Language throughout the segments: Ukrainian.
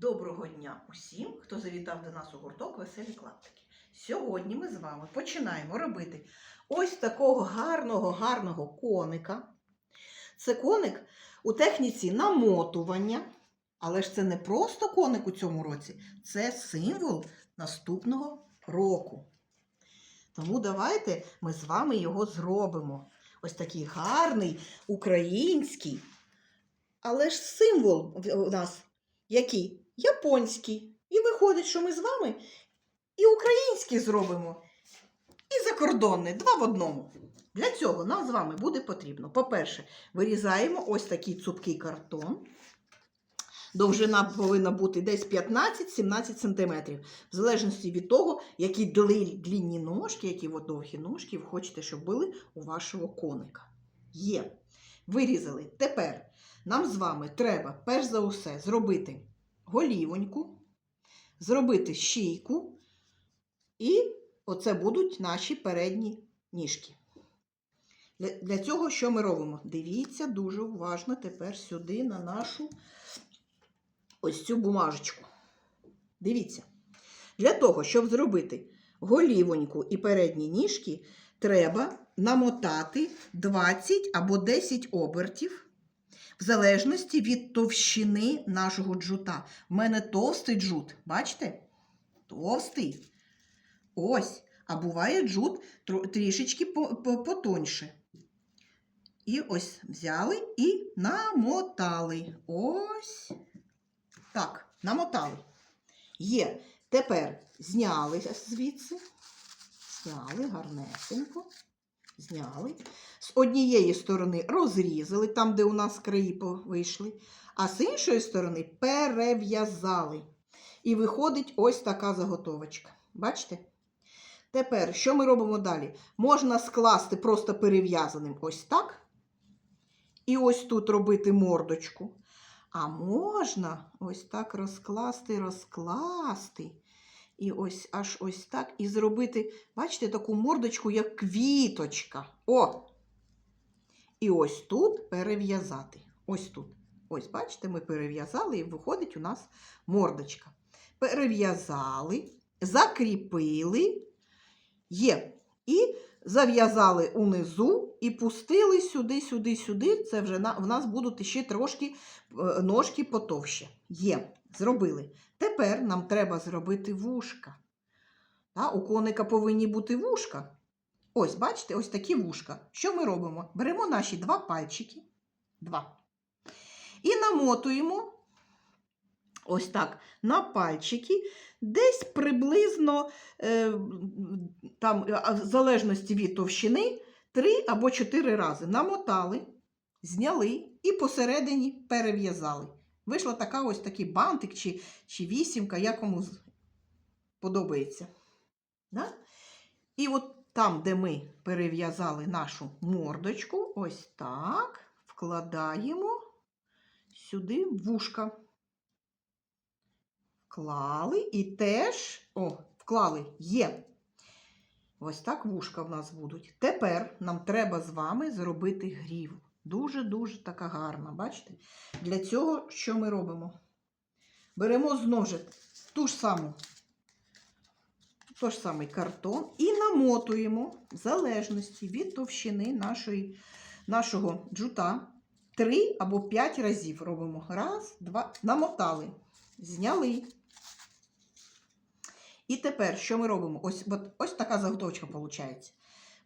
Доброго дня усім, хто завітав до нас у гурток Веселі клаптики. Сьогодні ми з вами починаємо робити ось такого гарного, гарного коника. Це коник у техніці намотування, але ж це не просто коник у цьому році, це символ наступного року. Тому давайте ми з вами його зробимо. Ось такий гарний український, але ж символ у нас який? Японський. І виходить, що ми з вами і український зробимо, і закордонний, два в одному. Для цього нам з вами буде потрібно, по-перше, вирізаємо ось такий цупкий картон. Довжина повинна бути десь 15-17 см, в залежності від того, які дли- длінні ножки, які довгі ножки ви хочете, щоб були у вашого коника. Є. Вирізали. Тепер нам з вами треба, перш за усе, зробити голівоньку, зробити шийку, і оце будуть наші передні ніжки. Для цього що ми робимо? Дивіться дуже уважно тепер сюди на нашу ось цю бумажечку. Дивіться. Для того, щоб зробити голівоньку і передні ніжки, треба намотати 20 або 10 обертів в залежності від товщини нашого джута. У мене товстий джут, бачите? Товстий. Ось. А буває джут трішечки по- по- потоньше. І ось взяли і намотали. Ось. Так, намотали. Є. Тепер зняли звідси. Зняли гарнесенько. Зняли. З однієї сторони розрізали, там, де у нас краї вийшли, а з іншої сторони перев'язали. І виходить ось така заготовочка. Бачите? Тепер, що ми робимо далі? Можна скласти просто перев'язаним ось так. І ось тут робити мордочку. А можна ось так розкласти, розкласти. І ось аж ось так. І зробити, бачите, таку мордочку, як квіточка. О! І ось тут перев'язати. Ось тут. Ось, бачите, ми перев'язали, і виходить у нас мордочка. Перев'язали, закріпили, є. І зав'язали унизу і пустили сюди, сюди, сюди. Це вже в нас будуть ще трошки е, ножки потовще. Є, зробили. Тепер нам треба зробити вушка. У коника повинні бути вушка. Ось, бачите, ось такі вушка. Що ми робимо? Беремо наші два пальчики. Два. І намотуємо ось так на пальчики, десь приблизно, е, там, в залежності від товщини, три або чотири рази намотали, зняли і посередині перев'язали. Вийшла така ось такий бантик чи, чи вісімка, як кому подобається. Да? І от там, де ми перев'язали нашу мордочку, ось так, вкладаємо сюди вушка. Вклали і теж, о, вклали, є. Ось так вушка в нас будуть. Тепер нам треба з вами зробити грів. Дуже-дуже така гарна, бачите? Для цього що ми робимо? Беремо знову ж ту ж саму, той ж самий картон і намотуємо в залежності від товщини нашої, нашого джута. Три або п'ять разів робимо. Раз, два, намотали, зняли. І тепер що ми робимо? Ось, от, ось така заготовочка виходить.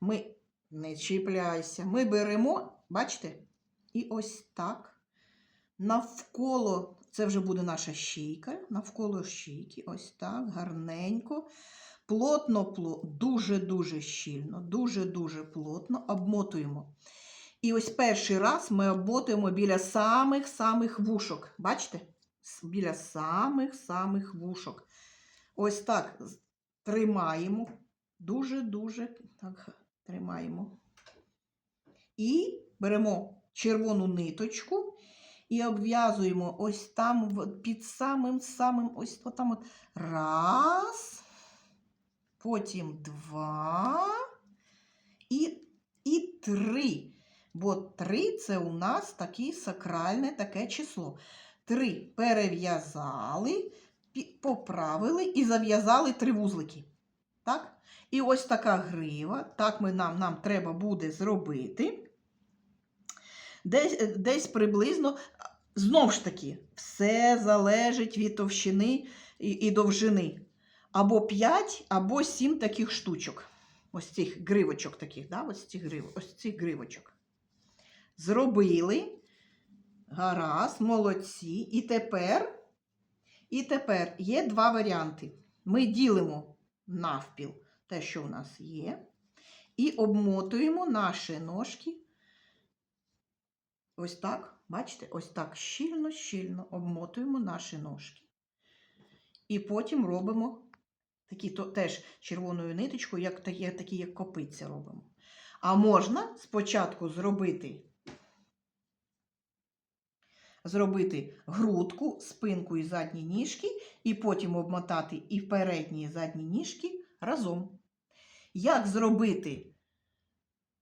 Ми не чіпляйся. Ми беремо, бачите, і ось так. Навколо, це вже буде наша щійка, навколо щійки, ось так, гарненько. Плотно, дуже-дуже щільно, дуже-дуже плотно обмотуємо. І ось перший раз ми обмотуємо біля самих-самих вушок. Бачите? Біля самих-самих вушок. Ось так тримаємо. Дуже-дуже так тримаємо. І беремо червону ниточку і обв'язуємо ось там під самим-самим ось там от. Раз, потім два і, і три. Бо три це у нас таке сакральне таке число. Три перев'язали, поправили і зав'язали три вузлики. І ось така грива. Так ми, нам, нам треба буде зробити. Десь, десь приблизно, а, знов ж таки, все залежить від товщини і, і довжини. Або 5, або 7 таких штучок. Ось цих гривочок таких, да? ось, цих грив, ось цих гривочок. Зробили. Гаразд, молодці. І тепер, і тепер є два варіанти. Ми ділимо навпіл те, що в нас є, і обмотуємо наші ножки. Ось так, бачите, ось так щільно-щільно обмотуємо наші ножки. І потім робимо такі то, теж червоною ниточкою, як такі, такі, як копиця робимо. А можна спочатку зробити зробити грудку, спинку і задні ніжки, і потім обмотати і передні, і задні ніжки разом. Як зробити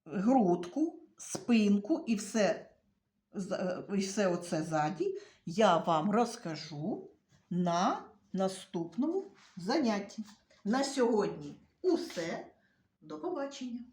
грудку, спинку і все, е, і все оце ззаді, я вам розкажу на наступному занятті. На сьогодні усе. До побачення!